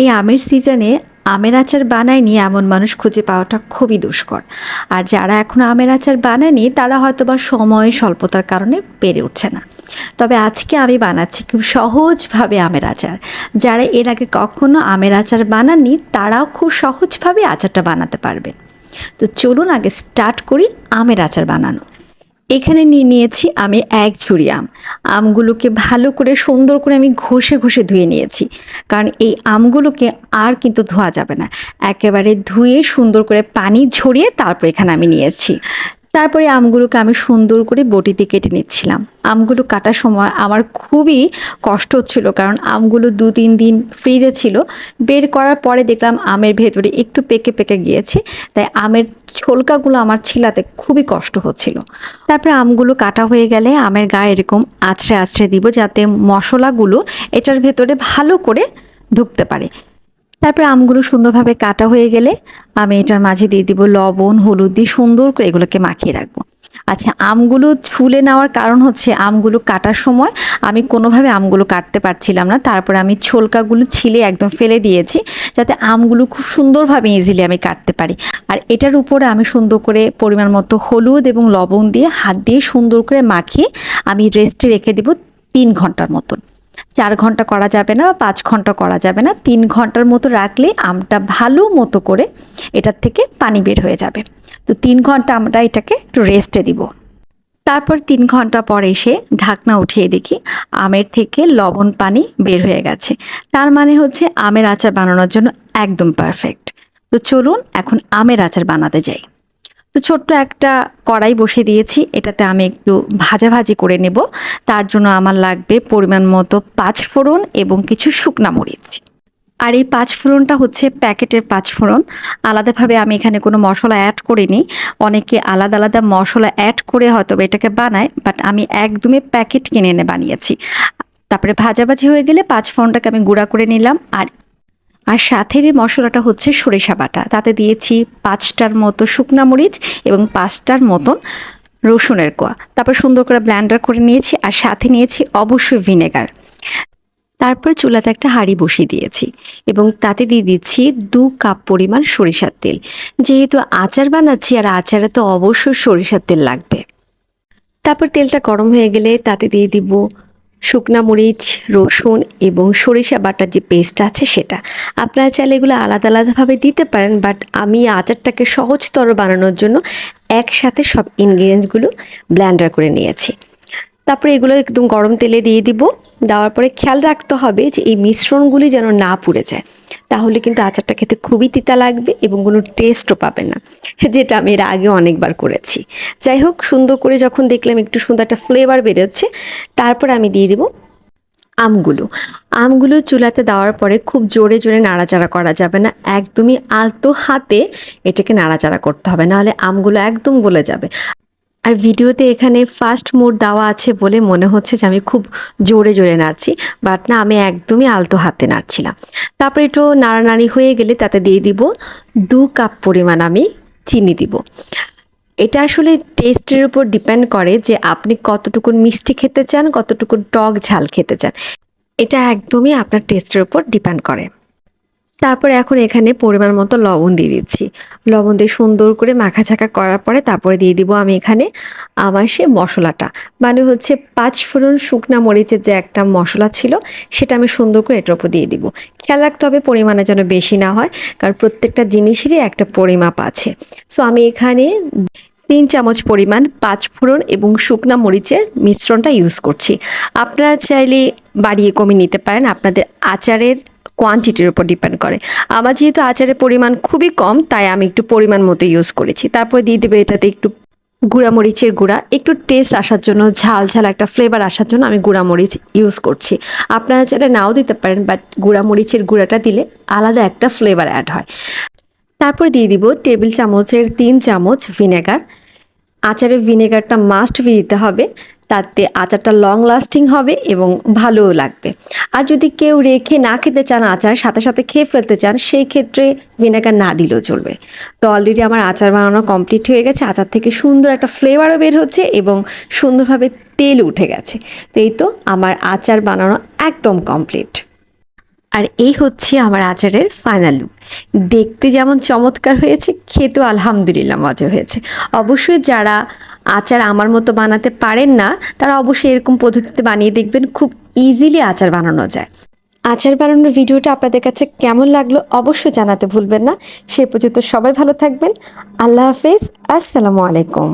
এই আমের সিজনে আমের আচার বানায়নি এমন মানুষ খুঁজে পাওয়াটা খুবই দুষ্কর। আর যারা এখনও আমের আচার বানায়নি, তারা হয়তো বা সময় স্বল্পতার কারণে পেরে উঠছে না। তবে আজকে আমি বানাচ্ছি খুব সহজভাবে আমের আচার। যারা এর আগে কখনো আমের আচার বানাননি, তারাও খুব সহজভাবে আচারটা বানাতে পারবে। তো চলুন আগে স্টার্ট করি আমের আচার বানানো। এখানে নিয়ে নিয়েছি আমি এক ঝুড়ি আম। আমগুলোকে ভালো করে, সুন্দর করে আমি ঘষে ঘষে ধুয়ে নিয়েছি। কারণ এই আমগুলোকে আর কিন্তু ধোয়া যাবে না। একেবারে ধুয়ে সুন্দর করে পানি ঝরিয়ে তারপর এখানে আমি নিয়েছি। তারপরে আমগুলোকে আমি সুন্দর করে বটিতে কেটে নিচ্ছিলাম। আমগুলো কাটার সময় আমার খুবই কষ্ট হচ্ছিল কারণ আমগুলো দু, তিন দিন ফ্রিজে ছিল। বের করার পরে দেখলাম আমের ভেতরে একটু পেকে পেকে গিয়েছে, তাই আমের ছোলকাগুলো আমার ছিলাতে খুবই কষ্ট হচ্ছিল। তারপরে আমগুলো কাটা হয়ে গেলে আমের গায়ে এরকম আছড়ে আছড়ে দিব যাতে মশলাগুলো এটার ভেতরে ভালো করে ঢুকতে পারে। তারপরে আমগুলো সুন্দরভাবে কাটা হয়ে গেলে আমি এটার মাঝে দিয়ে দিব লবণ, হলুদ দিয়ে সুন্দর করে এগুলোকে মাখিয়ে রাখব। আচ্ছা আমগুলো ছুলে নেওয়ার কারণ হচ্ছে আমগুলো কাটার সময় আমি কোনোভাবে আমগুলো কাটতে পারছিলাম না। তারপরে আমি ছোলকাগুলো ছিলে একদম ফেলে দিয়েছি যাতে আমগুলো খুব সুন্দরভাবে ইজিলি আমি কাটতে পারি। আর এটার উপরে আমি সুন্দর করে পরিমাণ মতো হলুদ এবং লবণ দিয়ে হাত দিয়ে সুন্দর করে মাখিয়ে আমি রেস্টে রেখে দিব তিন ঘণ্টার মতন। চার ঘণ্টা করা যাবে না বা পাঁচ ঘণ্টা করা যাবে না। তিন ঘণ্টার মতো রাখলে আমটা ভালো মতো করে এটার থেকে পানি বের হয়ে যাবে। তো তিন ঘণ্টা আমরা এটাকে একটু রেস্টে দিব। তারপর তিন ঘণ্টা পর এসে ঢাকনা উঠিয়ে দেখি আমের থেকে লবণ পানি বের হয়ে গেছে। তার মানে হচ্ছে আমের আচার বানানোর জন্য একদম পারফেক্ট তো চলুন এখন আমের আচার বানাতে যাই। তো ছোট্ট একটা কড়াই বসে দিয়েছি। এটাতে আমি একটু ভাজা ভাজি করে নেব। তার জন্য আমার লাগবে পরিমাণ মতো পাঁচ ফোড়ন এবং কিছু শুকনা মরিচ। আর এই পাঁচ ফোড়নটা হচ্ছে প্যাকেটের পাঁচ ফোড়ন। আলাদাভাবে আমি এখানে কোনো মশলা অ্যাড করিনি। অনেকে আলাদা আলাদা মশলা অ্যাড করে হয়তো এটাকে বানায় বাট আমি একদমই প্যাকেট কিনে এনে বানিয়েছি। তারপরে ভাজাভাজি হয়ে গেলে পাঁচ ফোড়নটাকে আমি গুঁড়া করে নিলাম। আর আর এই মশলাটা হচ্ছে সরিষা বাটা। তাতে দিয়েছি পাঁচটার মতো শুকনা মরিচ এবং পাঁচটার মতন রসুনের কোয়া। তারপর সুন্দর করে ব্ল্যান্ডার করে নিয়েছি আর সাথে নিয়েছি অবশ্যই ভিনেগার তারপর চুলাতে একটা হাঁড়ি বসিয়ে দিয়েছি এবং তাতে দিয়ে দিচ্ছি দু কাপ পরিমাণ সরিষার তেল। যেহেতু আচার বানাচ্ছি আর আচারে তো অবশ্যই সরিষার তেল লাগবে। তারপর তেলটা গরম হয়ে গেলে তাতে দিয়ে দিব শুকনা মরিচ, রসুন এবং সরিষা বাটার যে পেস্ট আছে সেটা। আপনারা চাইলে এগুলো আলাদা আলাদাভাবে দিতে পারেন বাট আমি আচারটাকে সহজতর বানানোর জন্য একসাথে সব ইনগ্রিডিয়েন্টসগুলো ব্ল্যান্ডার করে নিয়েছি। তারপরে এগুলো একদম গরম তেলে দিয়ে দিব। দেওয়ার পরে খেয়াল রাখতে হবে যে এই মিশ্রণগুলি যেন না পুড়ে যায়। তাহলে কিন্তু আচারটা খেতে খুবই তিতা লাগবে এবং কোনো টেস্টও পাবে না, যেটা আমি এর আগে অনেকবার করেছি। যাই হোক, সুন্দর করে যখন দেখলাম একটু সুন্দর একটা ফ্লেভার বেরোচ্ছে, তারপর আমি দিয়ে দিব আমগুলো। আমগুলো চুলাতে দেওয়ার পরে খুব জোরে জোরে নাড়াচাড়া করা যাবে না, একদমই আলতো হাতে এটাকে নাড়াচাড়া করতে হবে, নাহলে আমগুলো একদম গলে যাবে। আর ভিডিওতে এখানে ফার্স্ট মোড দেওয়া আছে বলে মনে হচ্ছে যে আমি খুব জোরে জোরে নাড়ছি বাট না, আমি একদমই আলতো হাতে নাড়ছিলাম। তারপরে একটু নাড়ানাড়ি হয়ে গেলে তাতে দিয়ে দিব দু কাপ পরিমাণ আমি চিনি দিব। এটা আসলে টেস্টের উপর ডিপেন্ড করে যে আপনি কতটুকু মিষ্টি খেতে চান, কতটুকু টক ঝাল খেতে চান। এটা একদমই আপনার টেস্টের উপর ডিপেন্ড করে। তারপরে এখন এখানে পরিমাণ মতো লবণ দিয়ে দিচ্ছি। লবণ দিয়ে সুন্দর করে মাখা ছাকা করার পরে তারপরে দিয়ে দিব আমি এখানে আমার সে মশলাটা। মানে হচ্ছে পাঁচ ফোড়ন শুকনা মরিচের যে একটা মশলা ছিল, সেটা আমি সুন্দর করে এটার উপর দিয়ে দিব। খেয়াল রাখতে হবে পরিমাণে যেন বেশি না হয়, কারণ প্রত্যেকটা জিনিসেরই একটা পরিমাপ আছে। সো আমি এখানে তিন চামচ পরিমাণ পাঁচ ফোড়ন এবং শুকনা মরিচের মিশ্রণটা ইউজ করছি। আপনারা চাইলে বাড়িয়ে কমিয়ে নিতে পারেন। আপনাদের আচারের কোয়ান্টিটির উপর ডিপেন্ড করে। আমার যেহেতু আচারের পরিমাণ খুবই কম, তাই আমি একটু পরিমাণ মতো ইউজ করেছি। তারপর দিয়ে দেবে এটাতে একটু গুঁড়া মরিচের গুঁড়া। একটু টেস্ট আসার জন্য, ঝাল ঝাল একটা ফ্লেভার আসার জন্য আমি গুঁড়া মরিচ ইউজ করছি। আপনারা চাইলে নাও দিতে পারেন বাট গুঁড়া মরিচের গুঁড়াটা দিলে আলাদা একটা ফ্লেভার অ্যাড হয়। তারপর দিয়ে দিব টেবিল চামচের তিন চামচ ভিনেগার আচারে ভিনেগারটা মাস্ট দিতে হবে। তাতে আচারটা লং লাস্টিং হবে এবং ভালোও লাগবে। আর যদি কেউ রেখে না খেতে চান আচার, সাথে সাথে খেয়ে ফেলতে চান, সেই ক্ষেত্রে ভিনেগার না দিলেও চলবে। তো অলরেডি আমার আচার বানানো কমপ্লিট হয়ে গেছে। আচার থেকে সুন্দর একটা ফ্লেভারও বের হচ্ছে এবং সুন্দরভাবে তেল উঠে গেছে। তো এই তো আমার আচার বানানো একদম কমপ্লিট আর এই হচ্ছে আমার আচারের ফাইনাল লুক দেখতে যেমন চমৎকার হয়েছে, খেতেও আলহামদুলিল্লাহ মজা হয়েছে। অবশ্যই যারা আচার আমার মতো বানাতে পারেন না, তারা অবশ্যই এরকম পদ্ধতিতে বানিয়ে দেখবেন, খুব ইজিলি আচার বানানো যায়। আচার বানানোর ভিডিওটা আপনাদের কাছে কেমন লাগল অবশ্যই জানাতে ভুলবেন না। সে পর্যন্ত সবাই ভালো থাকবেন। আল্লাহ হাফেজ, আসসালামু আলাইকুম।